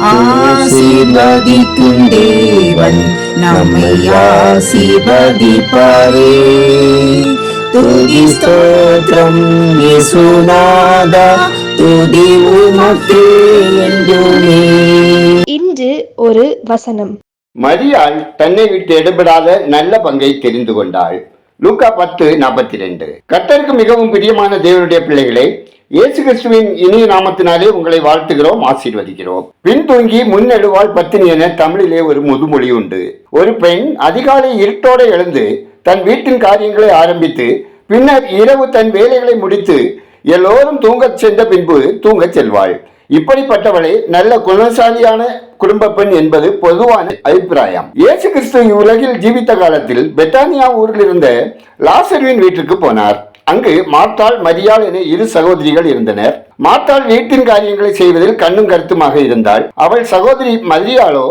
ஆசீர்வதிக்கும் தேவன் நம்மை ஆசீர்வதிப்பாரே. துதி ஸ்தோத்திரம் இயேசுநாதா துதி உமக்கே என்றுமே. இன்று ஒரு வசனம். மரியாள் தன்னை விட்டு எடுபடாத நல்ல பங்கை தெரிந்து கொண்டாள். லூக்கா பத்து நாற்பத்தி ரெண்டு கர்த்தருக்கு மிகவும் பிரியமான தேவனுடைய பிள்ளைகளே இயேசு கிறிஸ்துவின் இனிய நாமத்தினாலே உங்களை வாழ்த்துகிறோம் ஆசீர்வதிக்கிறோம். பின் தூங்கி முன்னெடுவாள் பத்தினி என தமிழிலே ஒரு முதுமொழி உண்டு. ஒரு பெண் அதிகாலை இருட்டோடு எழுந்து தன் வீட்டின் காரியங்களை ஆரம்பித்து பின்னர் இரவு தன் வேலைகளை முடித்து எல்லோரும் தூங்கச் சென்ற பின்பு தூங்கச் செல்வாள். இப்படிப்பட்டவளை நல்ல குணசாலியான குடும்ப பெண் என்பது பொதுவான அபிப்பிராயம். இயேசு கிறிஸ்து இவ்வுலகில் ஜீவித்த காலத்தில் பெத்தானியா ஊரில் இருந்த லாசர்வின் வீட்டுக்கு போனார். அங்கு மார்த்தாள் மரியாள் என இரு சகோதரிகள் இருந்தனர். மார்த்தாள் வீட்டின் காரியங்களை செய்வதில் கண்ணும் கருத்துமாக இருந்தால் அவள் சகோதரி மரியாளோ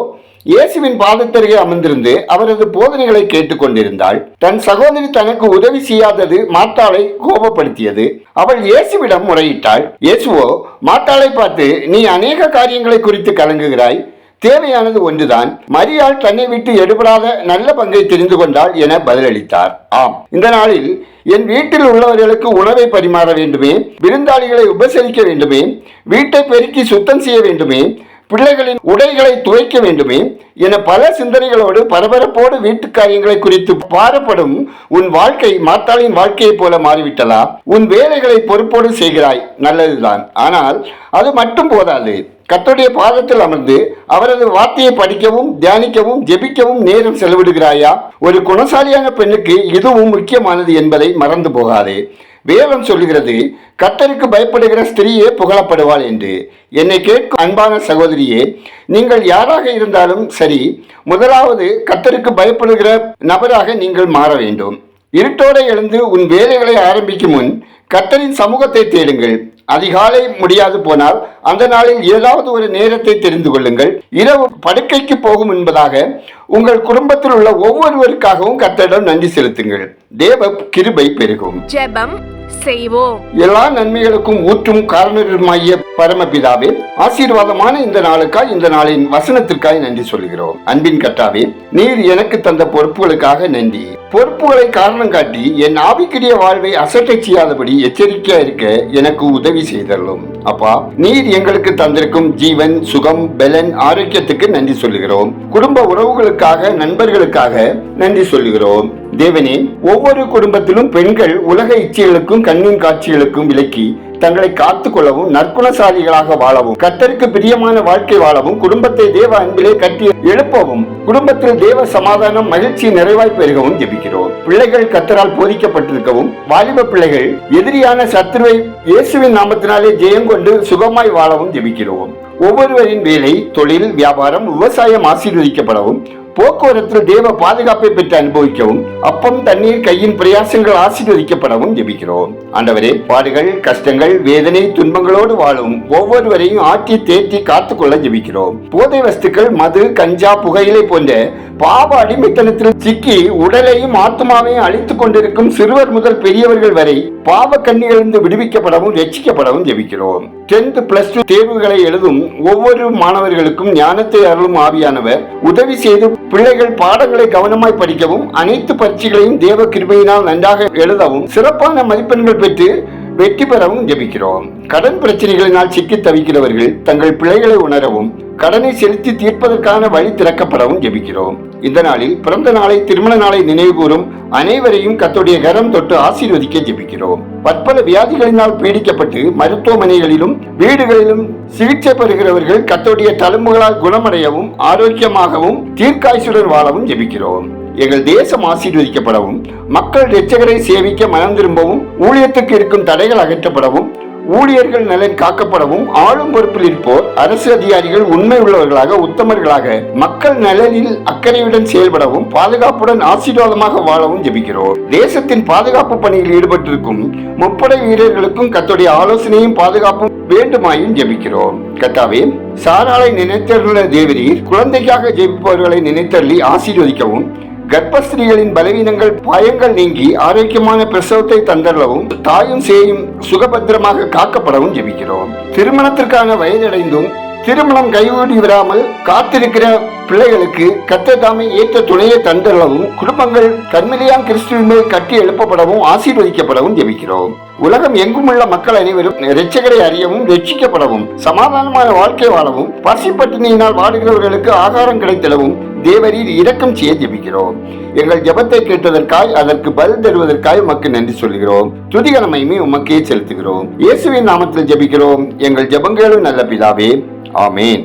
இயேசுவின் பாதத்தருகே அமர்ந்திருந்து அவரது போதனைகளை கேட்டுக்கொண்டிருந்தாள். தன் சகோதரி தனக்கு உதவி செய்யாதது மாத்தாளை கோபப்படுத்தியது. அவள் இயேசுவிடம் முறையிட்டாள். இயேசுவோ மாத்தாளை பார்த்து நீ அநேக காரியங்களை குறித்து கலங்குகிறாய். தேவையானது ஒன்றுதான். மரியாள் தன்னை விட்டு எடுபடாத நல்ல பங்கை தெரிந்து கொண்டாள் என பதிலளித்தார். ஆம். இந்த நாளில் என் வீட்டில் உள்ளவர்களுக்கு உணவை பரிமாற வேண்டுமே விருந்தாளிகளை உபசரிக்க வேண்டுமே வீட்டை பெருக்கி சுத்தம் செய்ய வேண்டுமே பிள்ளைகளின் உடைகளை துவைக்க வேண்டுமே என பல சிந்தனைகளோடு பரபரப்போடு வீட்டு காரியங்களை குறித்து பாரப்படும் உன் வாழ்க்கை மாத்தாளின் வாழ்க்கையைப் போல மாறிவிட்டதா உன் வேலைகளை பொறுப்போடு செய்கிறாய் நல்லதுதான். ஆனால் அது மட்டும் போதாது. கர்த்தருடைய பாதத்தில் அமர்ந்து அவரது வார்த்தையை படிக்கவும் தியானிக்கவும் ஜெபிக்கவும் நேரம் செலவிடுகிறாயா? ஒரு குணசாலியான பெண்ணுக்கு இதுவும் முக்கியமானது என்பதை மறந்து போகாதே. வேதம் சொல்லுகிறது கத்தருக்கு பயப்படுகிற ஸ்திரீயே புகழப்படுவாள் என்று. என்னை கேட்கும் அன்பான சகோதரியே நீங்கள் யாராக இருந்தாலும் சரி முதலாவது கத்தருக்கு பயப்படுகிற நபராக நீங்கள் மாற வேண்டும். இருட்டோடு எழுந்து உன் வேலைகளை ஆரம்பிக்கும் முன் கத்தரின் சமூகத்தை தேடுங்கள். அதிகாலை முடியாது போனால் அந்த நாளில் ஏதாவது ஒரு நேரத்தை தெரிந்து கொள்ளுங்கள். இரவு படுக்கைக்கு போகும் என்பதாக உங்கள் குடும்பத்தில் உள்ள ஒவ்வொருவருக்காகவும் கர்த்தரிடம் நன்றி செலுத்துங்கள். தேவ கிருபை பெருகும். ஜெபம் செய்வோம். எல்லா நன்மைகளுக்கும் ஊற்றும் காரணருமாகிய பரமபிதாவே ஆசீர்வாதமான இந்த நாளுக்காய் இந்த நாளின் வசனத்திற்காய் நன்றி சொல்கிறோம் அன்பின் கட்டாவே நீர் எனக்கு தந்த பொறுப்புகளுக்காக நன்றி. பொறுப்புகளை காரணம் காட்டி என் ஆவிக்குரிய வாழ்வை அசட்டை செய்யாதபடி எச்சரிக்கையா இருக்க எனக்கு உதவி செய்தள்ளும் அப்பா நீர் எங்களுக்கு தந்திருக்கும் ஜீவன் சுகம் பலன் ஆரோக்கியத்துக்கு நன்றி சொல்லுகிறோம். குடும்ப உறவுகளுக்காக நண்பர்களுக்காக நன்றி சொல்லுகிறோம். தேவனே ஒவ்வொரு குடும்பத்திலும் பெண்கள் உலக இச்சைகளுக்கும் கண்ணின் காட்சிகளுக்கும் விலக்கி தங்களை காத்துக் கொள்ளவும் நற்குணசாலிகளாக வாழவும் கத்தருக்கு பிரியமான வாழ்க்கை வாழவும் குடும்பத்தை தேவ அன்பிலே கட்டி எழுப்பவும் குடும்பத்தில் தேவ சமாதானம் மகிழ்ச்சி நிறைவாய் பெருகவும் ஜெபிக்கிறோம். பிள்ளைகள் கத்தரால் போதிக்கப்பட்டிருக்கவும் வாலிப பிள்ளைகள் எதிரியான சத்ருவை இயேசுவின் நாமத்தினாலே ஜெயம் கொண்டு சுகமாய் வாழவும் ஜெபிக்கிறோம். ஒவ்வொருவரின் வேலை தொழில் வியாபாரம் விவசாயம் ஆசீர்வதிக்கப்படவும் போக்குவரத்தில் தேவ பாதுகாப்பை பெற்று அனுபவிக்கவும் அப்பம் தண்ணீர் கையின் பிரயாசங்கள் ஆசீர்வதிக்கப்படவும் ஜெபிக்கிறோம். ஆண்டவரே பாடுகள் கஷ்டங்கள் வேதனை துன்பங்களோடு வாழும் ஒவ்வொருவரையும் ஆட்டி தேற்றி காத்துக்கொள்ள ஜெபிக்கிறோம். போதை வஸ்துக்கள் மது கஞ்சா புகையிலை போன்ற பாவ அடிமைத்தனத்தில் சிக்கி உடலையும் ஆத்மாவையும் அழித்துக் கொண்டிருக்கும் சிறுவர் முதல் பெரியவர்கள் வரை பாவ கண்ணிகளிலிருந்து விடுவிக்கப்படவும் ரட்சிக்கப்படவும் ஜெபிக்கிறோம். டென்த் பிளஸ் டூ தேர்வுகளை எழுதும் ஒவ்வொரு மாணவர்களுக்கும் ஞானத்தை அருளும் ஆவியானவர் உதவி செய்து பிள்ளைகள் பாடங்களை கவனமாய் படிக்கவும் அனைத்து பரீட்சைகளையும் தேவ கிருபையினால் நன்றாக எழுதவும் சிறப்பான மதிப்பெண்கள் பெற்று வெற்றி பெறவும் ஜெபிக்கிறோம். கடன் பிரச்சனைகளினால் சிக்கி தவிக்கிறவர்கள் தங்கள் பிள்ளைகளை உணரவும் கடனை செலுத்தி தீர்ப்பதற்கான வழி திறக்கப்படவும் ஜெபிக்கிறோம். இந்த நாளில் பிறந்த நாளை திருமண நாளை நினைவுகூரும் அனைவரையும் கத்துடைய கரம் தொட்டு ஆசீர்வதிக்க ஜெபிக்கிறோம். பற்பல வியாதிகளினால் பீடிக்கப்பட்டு மருத்துவமனைகளிலும் வீடுகளிலும் சிகிச்சை பெறுகிறவர்கள் கத்தோடைய தழும்புகளால் குணமடையவும் ஆரோக்கியமாகவும் தீர்க்காய்ச்சுடன் வாழவும் ஜெபிக்கிறோம். எங்கள் தேசம் ஆசீர்வதிக்கப்படவும் மக்கள் இரட்சகரை சேவிக்க மனம் திரும்பவும் ஊழியத்துக்கு இருக்கும் தடைகள் அகற்றப்படவும் ஊழியர்கள் நலன் காக்கப்படவும் ஆளும் பொறுப்பில் இருப்போர் அரசு அதிகாரிகள் உண்மை உள்ளவர்களாக உத்தமர்களாக மக்கள் நலனில் அக்கறையுடன் செயல்படவும் பாதுகாப்புடன் ஆசீர்வாதமாக வாழவும் ஜெபிக்கிறோம். தேசத்தின் பாதுகாப்பு பணியில் ஈடுபட்டிருக்கும் முப்படை வீரர்களுக்கும் கத்தோடைய ஆலோசனையும் பாதுகாப்பும் வேண்டுமாயும் ஜெபிக்கிறோம். கத்தாவே சாராளை நினைத்தருள தேவரீர் குழந்தைக்காக ஜெபிப்பவர்களை நினைத்தள்ளி ஆசீர்வதிக்கவும் கர்ப்பஸ்திரீகளின் பலவீனங்கள் பயங்கள் நீங்கி ஆரோக்கியமான பிரசவத்தை தந்தரவும் தாயும் சேயும் சுகபத்திரமாக காக்கப்படவும் ஜெபிக்கிறோம். திருமணத்திற்கான வயதடைந்தும் திருமணம் கைகூடி விடாமல் காத்திருக்கிற பிள்ளைகளுக்கு கத்ததாமை ஏற்ற துணையை தந்தளவும் குடும்பங்கள் கண்மிலியாம் கிறிஸ்துவின் மேல் கட்டி எழுப்பப்படவும் ஆசீர்வதிக்கப்படவும் ஜெபிக்கிறோம். உலகம் எங்கும் உள்ள மக்கள் அனைவரும் இரட்சகரை அறியவும் ரட்சிக்கப்படவும் சமாதானமான வாழ்க்கை வாழவும் பசிப்பட்டினியினால் வாடுகிறவர்களுக்கு ஆகாரம் கிடைத்திடவும் தேவரீர் இரக்கம் செய்ய ஜெபிக்கிறோம். எங்கள் ஜெபத்தை கேட்டதற்காய் அதற்கு பதில் தருவதற்காய் உமக்கு நன்றி சொல்கிறோம் துதிகரமையுமே உமக்கே செலுத்துகிறோம். இயேசுவின் நாமத்தில் ஜெபிக்கிறோம். எங்கள் ஜெபங்களும் நல்ல பிதாவே. ஆமேன்.